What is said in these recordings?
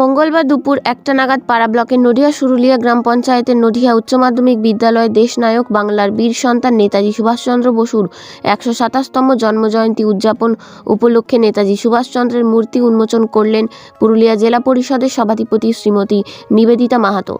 মঙ্গলবার দুপুর একটা নাগাদ পাড়া ব্লকের নডিহা সুরুলিয়া গ্রাম পঞ্চায়েতের নডিহা উচ্চ মাধ্যমিক বিদ্যালয়ে দেশনায়ক বাংলার বীর সন্তান নেতাজি সুভাষচন্দ্র বসুর একশো সাতাশতম জন্মজয়ন্তী উদযাপন উপলক্ষে নেতাজি সুভাষচন্দ্রের মূর্তি উন্মোচন করলেন পুরুলিয়া জেলা পরিষদের সভাধিপতি শ্রীমতী নিবেদিতা মাহাতো।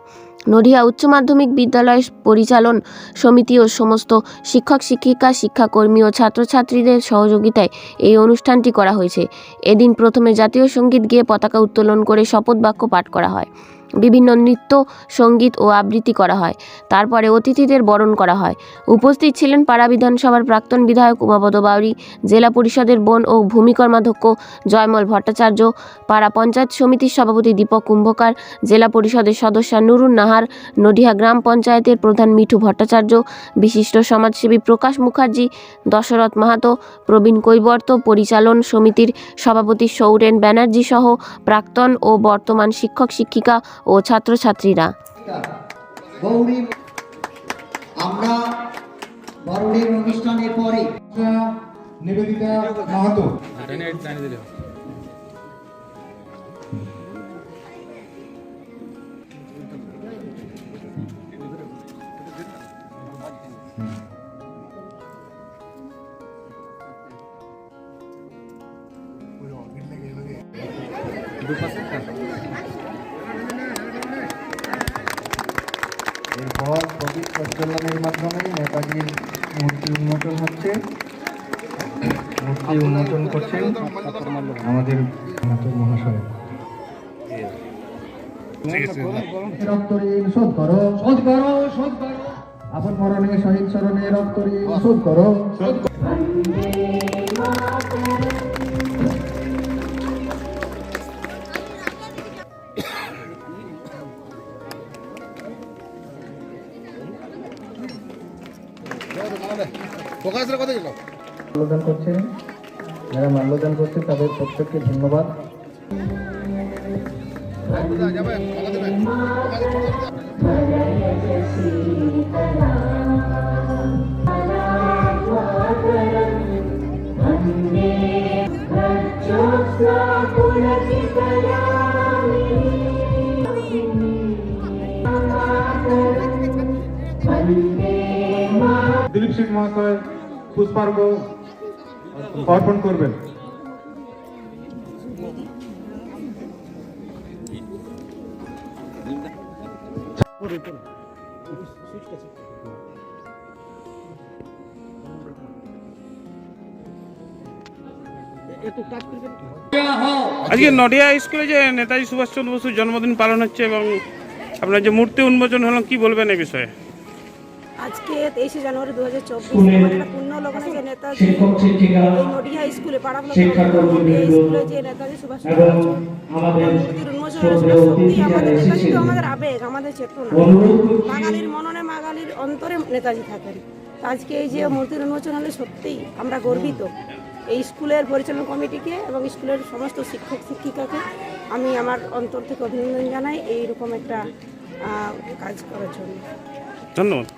নডিহা উচ্চ মাধ্যমিক বিদ্যালয় পরিচালন সমিতি ও সমস্ত শিক্ষক, শিক্ষিকা, শিক্ষাকর্মী ও ছাত্রছাত্রীদের সহযোগিতায় এই অনুষ্ঠানটি করা হয়েছে। এদিন প্রথমে জাতীয় সংগীত গিয়ে পতাকা উত্তোলন করে শপথ বাক্য পাঠ করা হয়। বিভিন্ন নৃত্য, সংগীত ও আবৃত্তি করা হয়। তারপরে অতিথিদের বরণ করা হয়। উপস্থিত ছিলেন পাড়া বিধানসভার প্রাক্তন বিধায়ক উমাপদ বাউরি, জেলা পরিষদের বন ও ভূমি কর্মাধ্যক্ষ জয়মল ভট্টাচার্য, পাড়া পঞ্চায়েত সমিতির সভাপতি দীপক কুম্ভকার, জেলা পরিষদের সদস্য নুরুন নাহার, নডিহা গ্রাম পঞ্চায়েতের প্রধান মিঠু ভট্টাচার্য, বিশিষ্ট সমাজসেবী প্রকাশ মুখার্জি, দশরথ মাহাতো, প্রবীণ কৈবর্ত, পরিচালন সমিতির সভাপতি সৌরেন ব্যানার্জি সহ প্রাক্তন ও বর্তমান শিক্ষক শিক্ষিকা ও ছাত্রছাত্রীরা। গৌরী আমরা বরণের অনুষ্ঠানের পরে নিবেদিতা মাহাতো। এরপর প্রজ্বলনের মাধ্যমে নেতাজির মূর্তি উন্মোচন হচ্ছে। মূর্তি উন্মোচন করছেন আমাদের মহাশয়। আপন মরণে শহীদ স্মরণে রক্ত শোধ করো। মাল্যদান করছেন যারা মাল্যদান করছে তাদের প্রত্যেককে ধন্যবাদ দিলীপ সিং মহাশয়, পুষ্পার্ঘ অর্পণ করবেন। আজকে নডিয়া স্কুলে যে নেতাজি সুভাষচন্দ্র বসুর জন্মদিন পালন হচ্ছে এবং আপনার যে মূর্তি উন্মোচন হলো, কি বলবেন এ বিষয়ে? আজকে তেইশে জানুয়ারি দু হাজার চব্বিশ পূর্ণ লগ্নে যে নেতাজি এই নডিহা স্কুলে পাড়া স্কুলে যে নেতাজি সুভাষ মূর্তির উন্মোচন সত্যি আমাদের নেতাজি তো আমাদের আবেগ আমাদের চেতনা। বাঙালির মননে বাঙালির অন্তরে নেতাজি থাকেন। আজকে এই যে মূর্তির উন্মোচন হলে সত্যিই আমরা গর্বিত। এই স্কুলের পরিচালনা কমিটিকে এবং স্কুলের সমস্ত শিক্ষক শিক্ষিকাকে আমি আমার অন্তর থেকে অভিনন্দন জানাই এইরকম একটা কাজ করার জন্য। ধন্যবাদ।